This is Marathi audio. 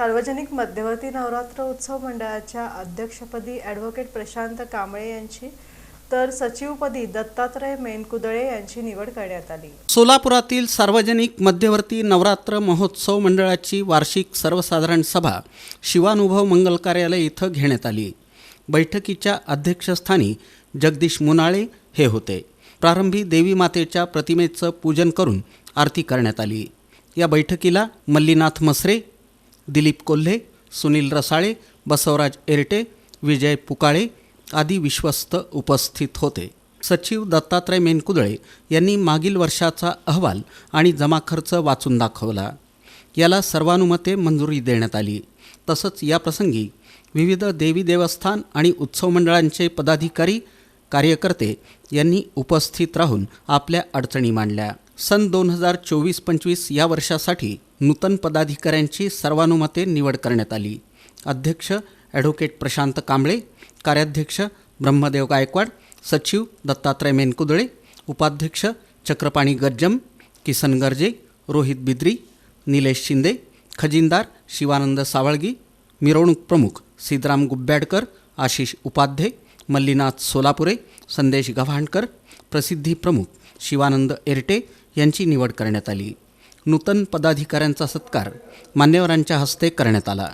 सार्वजनिक मध्यवर्ती नवरात्र उत्सव मंडळाच्या अध्यक्षपदी ॲडव्होकेट प्रशांत कांबळे यांची तर सचिवपदी दत्तात्रय मेनकुदळे यांची निवड करण्यात आली. सोलापुरातील सार्वजनिक मध्यवर्ती नवरात्र महोत्सव मंडळाची वार्षिक सर्वसाधारण सभा शिवानुभव मंगल कार्यालय इथं घेण्यात आली. बैठकीच्या अध्यक्षस्थानी जगदीश मुनाळे हे होते. प्रारंभी देवी मातेच्या प्रतिमेचं पूजन करून आरती करण्यात आली. या बैठकीला मल्लीनाथ मसरे दिलीप कोल्हे सुनील रसाळे बसवराज एरटे विजय पुकाळे आदी विश्वस्त उपस्थित होते. सचिव दत्तात्रय मेनकुदळे यांनी मागील वर्षाचा अहवाल आणि जमा खर्च वाचून दाखवला. याला सर्वानुमते मंजुरी देण्यात आली. तसंच याप्रसंगी विविध देवी देवस्थान आणि उत्सव मंडळांचे पदाधिकारी कार्यकर्ते यांनी उपस्थित राहून आपल्या अडचणी मांडल्या. सन दोन हजार चोवीस पंचवीस या वर्षासाठी नूतन पदाधिकाऱ्यांची सर्वानुमते निवड करण्यात आली. अध्यक्ष ॲडव्होकेट प्रशांत कांबळे कार्याध्यक्ष ब्रह्मदेव गायकवाड सचिव दत्तात्रय मेनकुदळे उपाध्यक्ष चक्रपाणी गज्जम किसन गर्जे रोहित बिद्री निलेश शिंदे खजिनदार शिवानंद सावळगी मिरवणूक प्रमुख सिद्धराम गुब्ब्याडकर आशिष उपाध्ये मल्लीनाथ सोलापुरे संदेश गव्हाणकर प्रसिद्धी प्रमुख शिवानंद एरटे यांची निवड करण्यात आली. नूतन पदाधिकाऱ्यांचा सत्कार मान्यवरांच्या हस्ते करण्यात आला.